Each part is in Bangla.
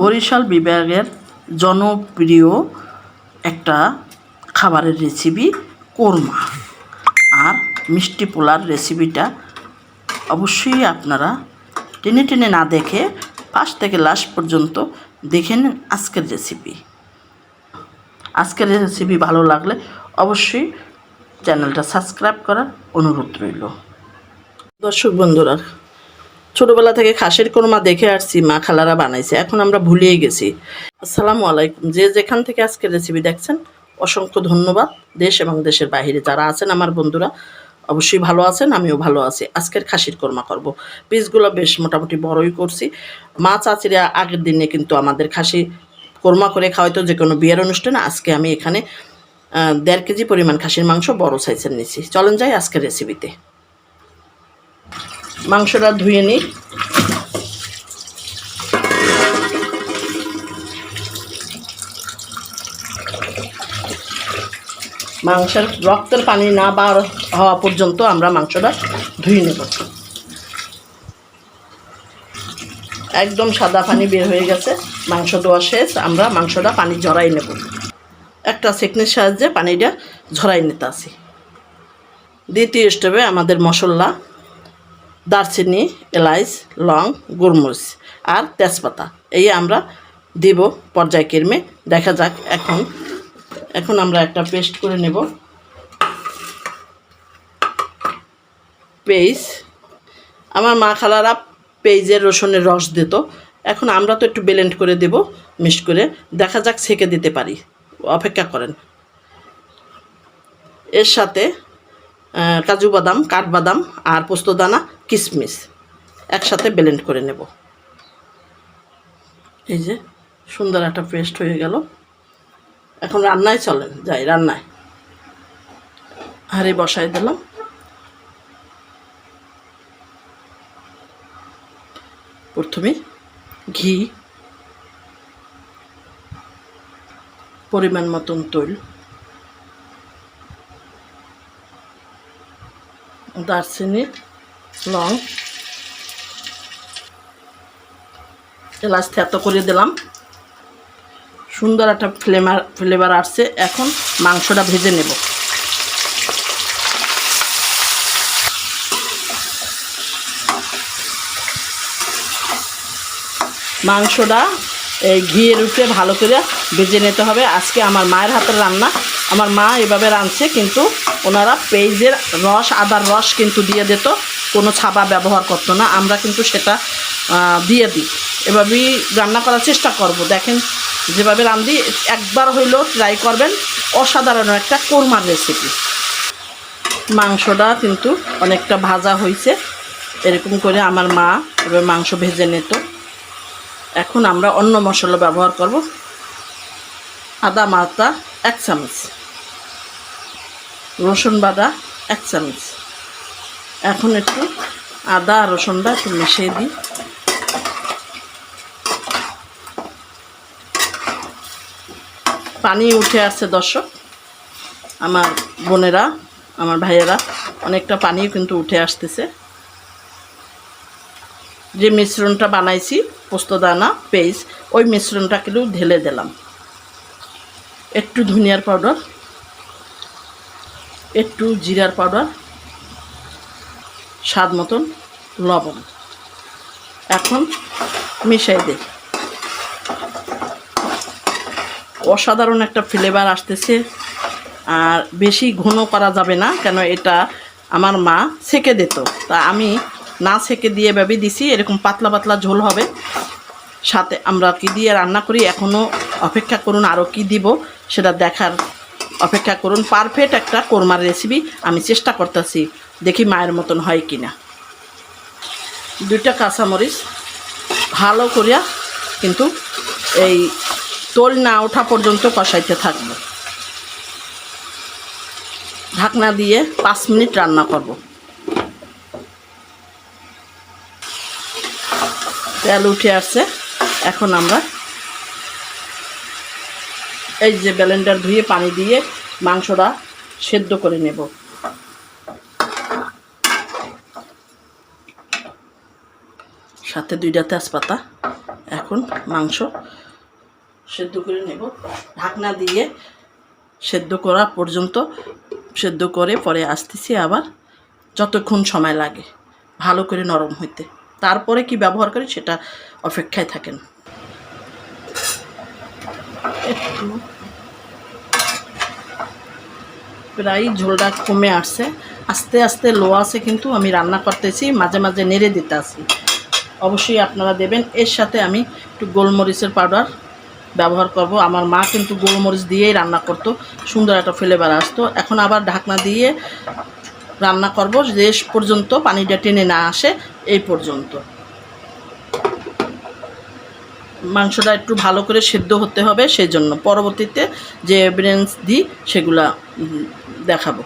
বরিশাল বিভাগের জনপ্রিয় একটা খাবারের রেসিপি কোরমা। আর মিষ্টি পোলার রেসিপিটা অবশ্যই আপনারা টেনে টেনে না দেখে ফার্স্ট থেকে লাস্ট পর্যন্ত দেখে নিন আজকের রেসিপি আজকের রেসিপি ভালো লাগলে অবশ্যই চ্যানেলটা সাবস্ক্রাইব করার অনুরোধ রইল। দর্শক বন্ধুরা ছোটবেলা থেকে খাসির কোরমা দেখে আসছি, মা খালারা বানাইছে। এখন আমরা ভুলিয়ে গেছি। আসসালামু আলাইকুম। যে যেখান থেকে আজকের রেসিপি দেখছেন, অসংখ্য ধন্যবাদ। দেশ এবং দেশের বাইরে যারা আছেন, আমার বন্ধুরা, অবশ্যই ভালো আছেন, আমিও ভালো আছি। আজকের খাসির কোরমা করব। পিসগুলো বেশ মোটামুটি বড়ই করছি। মা চাচিরা আগের দিনে কিন্তু আমাদের খাসি কোরমা করে খাওয়াইতো, যে কোনো বিয়ের অনুষ্ঠানে। আজকে আমি এখানে দেড় কেজি পরিমাণ খাসির মাংস বড় সাইজের নিয়েছি চলেন যাই আজকের রেসিপিতে মাংসটা ধুয়ে নিই। মাংসের রক্তের পানি না বার হওয়া পর্যন্ত আমরা মাংসটা ধুয়ে নেব। একদম সাদা পানি বের হয়ে গেছে। মাংস ধোয়া শেষ, আমরা মাংসটা পানি ঝরাই নেব। একটা সেকনির সাহায্যে পানিটা ঝরাই নিতে আসি দ্বিতীয় স্টেপে আমাদের মশলা দারচিনি, এলাইচ, লং গোলমরিচ আর তেজপাতা। এই আমরা দেব পর্যায়ক্রমে দেখা যাক এখন এখন আমরা একটা পেস্ট করে নেব। পেঁয়াজ আমার মা খালারা পেঁয়াজের রসুনের রস দিত। এখন আমরা তো একটু ব্লেন্ড করে দেব মিক্স করে। দেখা যাক ছেঁকে দিতে পারি। অপেক্ষা করেন। এর সাথে কাজু বাদাম, কাঠবাদাম আর পোস্তদানা কিশমিশ একসাথে ব্লেন্ড করে নেব। এই যে, সুন্দর একটা পেস্ট হয়ে গেল। এখন রান্নায় চলেন, যাই রান্নায়। হাঁড়ি বসাই দিলাম। প্রথমে ঘি, পরিমাণ মতন তৈল। দারচিনি, লং। এলাচ থেতো করে দিলাম। সুন্দর একটা ফ্লেভার ফ্লেভার আসছে। এখন মাংসটা ভেজে নেব। মাংসটা এই ঘিয়ের উপরে ভালো করে ভেজে নিতে হবে। আজকে আমার মায়ের হাতের রান্না। আমার মা এভাবে রাঁধছে, কিন্তু ওনারা পেঁয়াজের রস, আদার রস কিন্তু দিয়ে দিত, কোনো ছাবা ব্যবহার করতো না। আমরা কিন্তু সেটা দিয়ে দিই। এভাবেই রান্না করার চেষ্টা করব। দেখেন, যেভাবে রান্ধি একবার হইলেও ট্রাই করবেন। অসাধারণ একটা কোরমার রেসিপি মাংসটা কিন্তু অনেকটা ভাজা হয়েছে এরকম করে আমার মা এবার মাংস ভেজে নিত। এখন আমরা অন্য মশলা ব্যবহার করব। আদা, মাতা এক চামচ। রসুন বাটা এক চামচ। এখন একটু আদা আর রসুনটা একটু মিশিয়ে দিই। পানি উঠে আসছে দর্শক। আমার বোনেরা, আমার ভাইয়েরা, অনেকটা পানিও কিন্তু উঠে আসতেছে। যে মিশ্রণটা বানাইছি পোস্তদানা পেস্ট ওই মিশ্রণটা কিন্তু ঢেলে দিলাম। একটু ধনিয়ার পাউডার, একটু জিরার পাউডার, স্বাদ মতন লবণ। এখন মিশাই দিই। অসাধারণ একটা ফ্লেভার আসতেছে, আর বেশি ঘন করা যাবে না, কেন এটা আমার মা সেকে দিত। তা আমি না সেকে দিয়ে ভাবি দিছি, এরকম পাতলা পাতলা ঝোল হবে। সাথে আমরা কি দিয়ে রান্না করি এখনও অপেক্ষা করুন আরও কি দিব। সেটা দেখার অপেক্ষা করুন। পারফেক্ট একটা কোরমার রেসিপি আমি চেষ্টা করতেছি, দেখি মায়ের মতন হয় কি না দুইটা কাঁচামরিচ ভালো করিয়া কিন্তু এই তোল না ওঠা পর্যন্ত কষাইতে থাকব। ঢাকনা দিয়ে পাঁচ মিনিট রান্না করব। তেল উঠে আসছে। এখন আমরা এই যে ব্লেন্ডার ধুয়ে পানি দিয়ে মাংসটা সেদ্ধ করে নেব। সাথে দুইটা তেজপাতা এখন মাংস সেদ্ধ করে নেব। ঢাকনা দিয়ে সেদ্ধ করা পর্যন্ত সেদ্ধ করে পরে আসতেছি আবার যতক্ষণ সময় লাগে, ভালো করে নরম হইতে। তারপরে কি ব্যবহার করি সেটা অপেক্ষায় থাকেন। একটু প্রায় ঝোলটা কমে আসছে। আস্তে আস্তে লো আছে কিন্তু আমি রান্না করতেছি, মাঝে মাঝে নেড়ে দিতে আসি অবশ্যই আপনারা দেবেন, এর সাথে আমি একটু গোলমরিচের পাউডার ব্যবহার করব। আমার মা কিন্তু গোলমরিচ দিয়েই রান্না করতো, সুন্দর একটা ফ্লেভার আসতো। এখন আবার ঢাকনা দিয়ে রান্না করব শেষ পর্যন্ত পানিটা টেনে না আসে, এই পর্যন্ত। মাংসটা একটু ভালো করে সেদ্ধ হতে হবে সেই জন্য পরবর্তীতে যে এভিডেন্স দিই সেগুলা দেখাবো।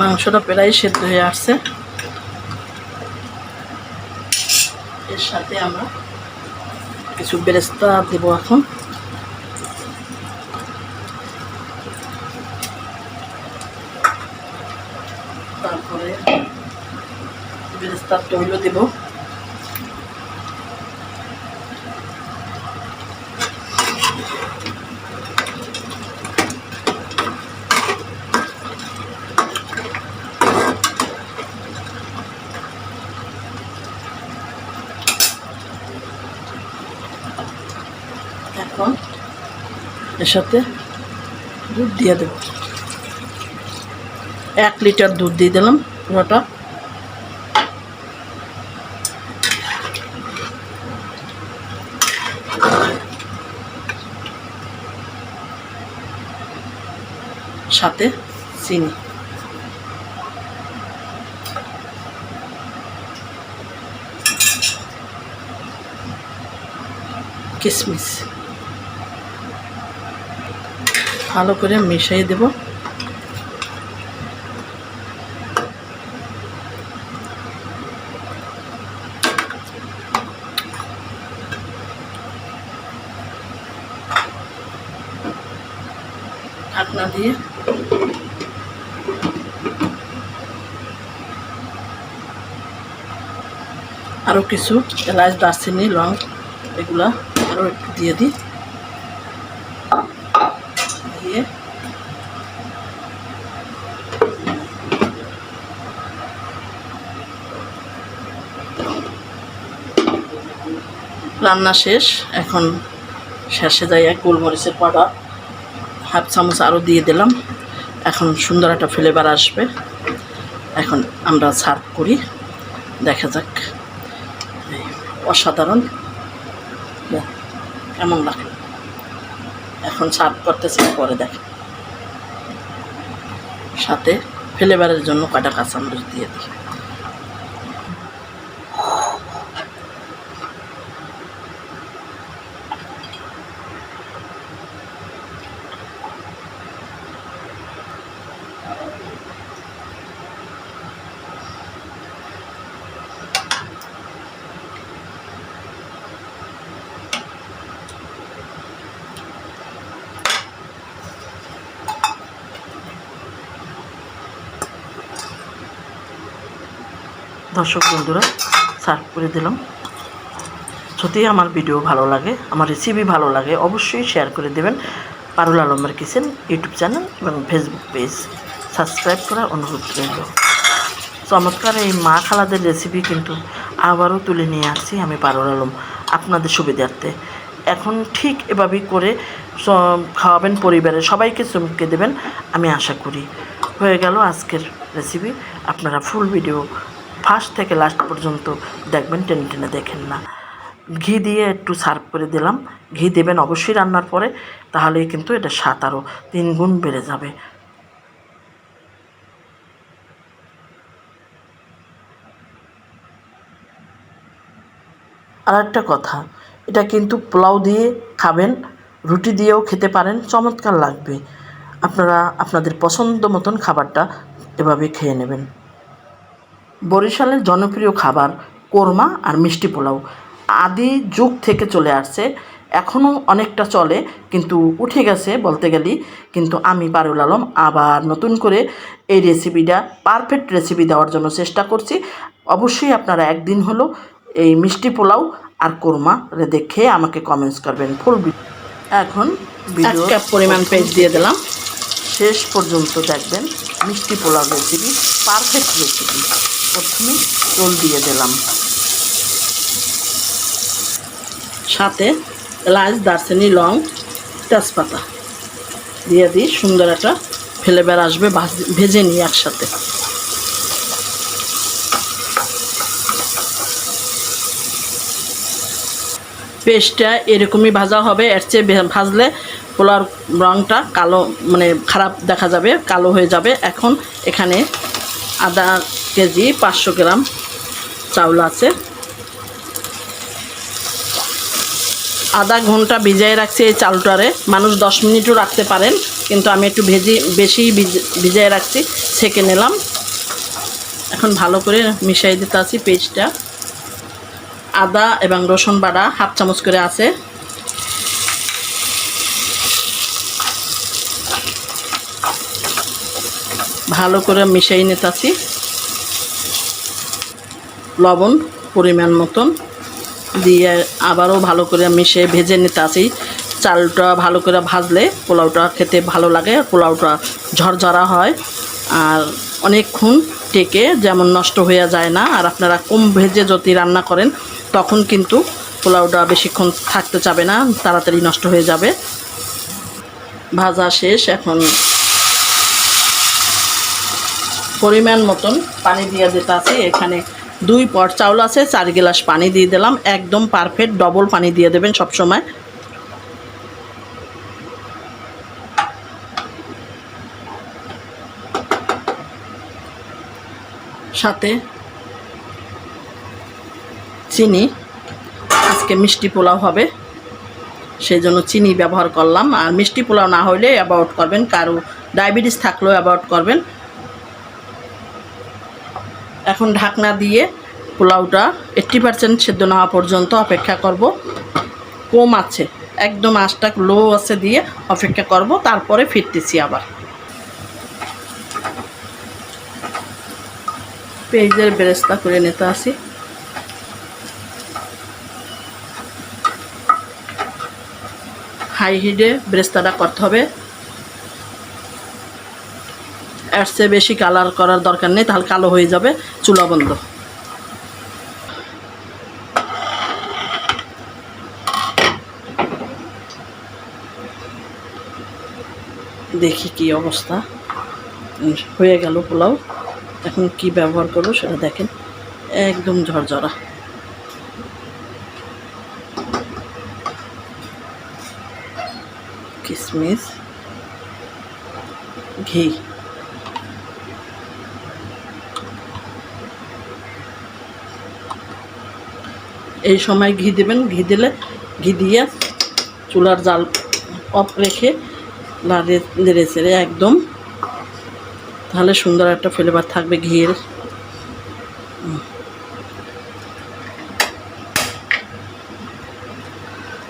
মাংসটা প্রায় সেদ্ধ হয়ে আসছে। এর সাথে আমরা কিছু বেরেস্তা দেবো এখন তারপরে বেরেস্তার তৈল দেব। এখন এর সাথে দুধ দিয়ে দেব। এক লিটার দুধ দিয়ে দিলাম পুরোটা সাথে চিনি। কিশমিশ ভালো করে মিশিয়ে দেব। ঢাকনা দিয়ে আরও কিছু এলাচ, দারচিনি, লং, এগুলা আরও একটু দিয়ে দিই। দিয়ে রান্না শেষ, এখন শেষে যাই এক গোলমরিচের পাউডার হাফ চামচ আরও দিয়ে দিলাম। এখন সুন্দর একটা ফ্লেভার আসবে। এখন আমরা সার্ভ করি। দেখা যাক। অসাধারণ। এমন লাগল এখন সার্ভ করতেছি পরে দেখ। সাথে ফ্লেভারের জন্য কাটা কাঁচামরিচ দিয়ে দিই। দর্শক বন্ধুরা, সার্ভ করে দিলাম। যদি আমার ভিডিও ভালো লাগে, আমার রেসিপি ভালো লাগে, অবশ্যই শেয়ার করে দেবেন। পারুল আলমের কিচেন ইউটিউব চ্যানেল এবং ফেসবুক পেজ সাবস্ক্রাইব করার অনুরোধ রইল। চমৎকার এই মা খালাদের রেসিপি কিন্তু আবারও তুলে নিয়ে আসছি আমি পারুল আলম আপনাদের সুবিধার্থে। এখন ঠিক এভাবেই করে খাওয়াবেন পরিবারের সবাইকে চমকে দেবেন, আমি আশা করি। হয়ে গেল আজকের রেসিপি আপনারা ফুল ভিডিও ফার্স্ট থেকে লাস্ট পর্যন্ত দেখবেন, টেনে টেনে দেখেন না। ঘি দিয়ে একটু সার্ভ করে দিলাম। ঘি দেবেন অবশ্যই রান্নার পরে, তাহলেই কিন্তু এটা স্বাদ আরও তিন গুণ বেড়ে যাবে। আর একটা কথা, এটা কিন্তু পোলাও দিয়ে খাবেন, রুটি দিয়েও খেতে পারেন, চমৎকার লাগবে। আপনারা আপনাদের পছন্দ মতন খাবারটা এভাবে খেয়ে নেবেন। বরিশালের জনপ্রিয় খাবার কোরমা আর মিষ্টি পোলাও। আদি যুগ থেকে চলে আসছে এখনও অনেকটা চলে কিন্তু উঠে গেছে বলতে গেলে কিন্তু আমি পারুল আলম আবার নতুন করে এই রেসিপিটা পারফেক্ট রেসিপি দেওয়ার জন্য চেষ্টা করছি। অবশ্যই আপনারা একদিন হলো এই মিষ্টি পোলাও আর কোরমা দেখে আমাকে কমেন্টস করবেন। ফুল এখন কাপ পরিমাণ পেস্ট দিয়ে দিলাম। শেষ পর্যন্ত দেখবেন মিষ্টি পোলাও রেসিপি পারফেক্ট রেসিপি। প্রথমে রোল দিয়ে দিলাম। সাথে এলাচ, দারচিনি, লং, তেজপাতা দিয়ে দিই, সুন্দর একটা ফ্লেভার আসবে ভাজ- নিই একসাথে। পেস্টটা এরকমই ভাজা হবে, এর চেয়ে ভাজলে পোলার রঙটা কালো মানে খারাপ দেখা যাবে, কালো হয়ে যাবে। এখন এখানে আধা কেজি, পাঁচশো গ্রাম চাউল আছে। আধা ঘণ্টা ভিজাই রাখছি এই চালটারে মানুষ দশ মিনিটও রাখতে পারেন, কিন্তু আমি একটু ভেজি, বেশি ভিজাই রাখছি ছেঁকে নিলাম। এখন ভালো করে মিশাই দিতে আছি পেস্টটা। আদা এবং রসুন বাটা হাফ চামচ করে আছে। ভালো করে মিশাই নিতেছি লবণ পরিমাণ মতন দিয়ে আবারও ভালো করে মিশিয়ে ভেজে নিতে আসি চালটা ভালো করে ভাজলে পোলাওটা খেতে ভালো লাগে, পোলাওটা ঝরঝরা হয়। আর অনেকক্ষণ টেকে যেমন নষ্ট হয়ে যায় না, আর আপনারা কম ভেজে যদি রান্না করেন, তখন কিন্তু পোলাওটা বেশিক্ষণ থাকতে চাবে না, তাড়াতাড়ি নষ্ট হয়ে যাবে। ভাজা শেষ, এখন পরিমাণ মতন পানি দিয়ে দিতে আছে। এখানে দুই পট চাউল আছে, চার গ্লাস পানি দিয়ে দিলাম। একদম পারফেক্ট ডবল পানি দিয়ে দেবেন সব সময় সাথে চিনি, আজকে মিষ্টি পোলাও হবে, সেই জন্য চিনি ব্যবহার করলাম। আর মিষ্টি পোলাও না হলে অ্যাবাউট করবেন, কারও ডায়াবেটিস থাকলেও অ্যাবাউট করবেন। এখন ঢাকনা দিয়ে পোলাওটা এইট্টি পার্সেন্ট সেদ্ধ না হওয়া পর্যন্ত অপেক্ষা করব। কম আছে, একদম আঁচটা লো আছে দিয়ে অপেক্ষা করব, তারপরে ফিরতেছি আবার। পেঁয়াজের বেরেস্তা করে নিতে আসি। হাই হিটে বেরেস্তাটা করতে হবে। এর চেয়ে বেশি কালার করার দরকার নেই, তাহলে কালো হয়ে যাবে, চুলা বন্ধ। দেখি কি অবস্থা। হয়ে গেল পোলাও। এখন কি ব্যবহার করব সেটা দেখেন। একদম ঝরঝরা। কিশমিশ ঘি। এই সময় ঘি দেবেন, ঘি দিলে, ঘি দিয়ে চুলার জাল অফ রেখে লাড়ে নেড়ে চেড়ে একদম। তাহলে সুন্দর একটা ফ্লেভার থাকবে ঘিয়ের।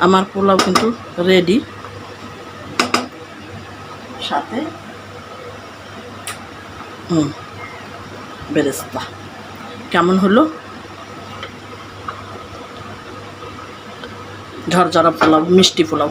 আমার পোলাও কিন্তু রেডি সাথে হুম বেরেস্তা। কেমন হলো? ঝরঝরা পোলাও মিষ্টি পোলাও।